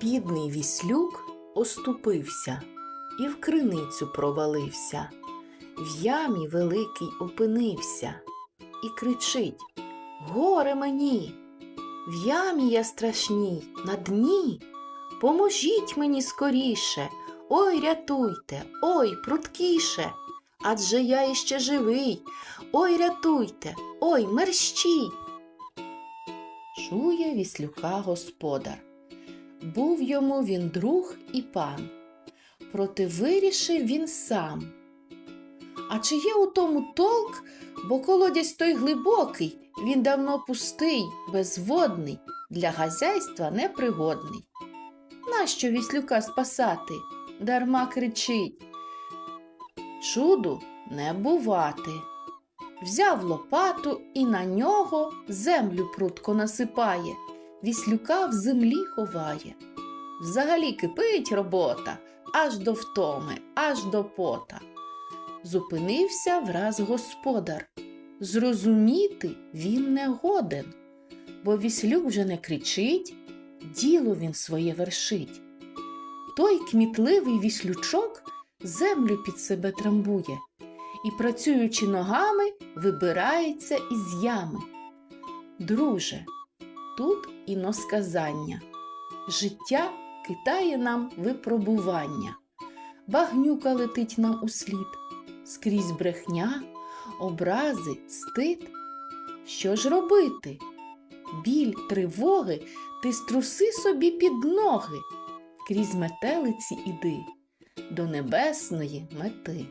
Бідний віслюк оступився і в криницю провалився, в ямі великий опинився і кричить Горе мені! В ямі я страшній, на дні. Поможіть мені скоріше, ой, рятуйте, ой, пруткіше. Адже я іще живий. Ой, рятуйте, ой, мерщій. Чує віслюка господар. Був йому він друг і пан. Проте вирішив він сам. А чи є у тому толк, бо колодязь той глибокий, він давно пустий, безводний, для хазяйства непригодний. Нащо віслюка спасати? Дарма кричить. Чуду не бувати. Взяв лопату і на нього землю прутко насипає, віслюка в землі ховає. Взагалі кипить робота аж до втоми, аж до пота. Зупинився враз господар. Зрозуміти він не годен, бо віслюк вже не кричить, діло він своє вершить. Той кмітливий віслючок землю під себе трамбує і, працюючи ногами, вибирається із ями. Друже, тут іносказання. Життя китає нам випробування. Багнюка летить нам у слід, скрізь брехня, образи, стид. Що ж робити? Біль, тривоги ти струси собі під ноги, крізь метелиці іди до небесної мети.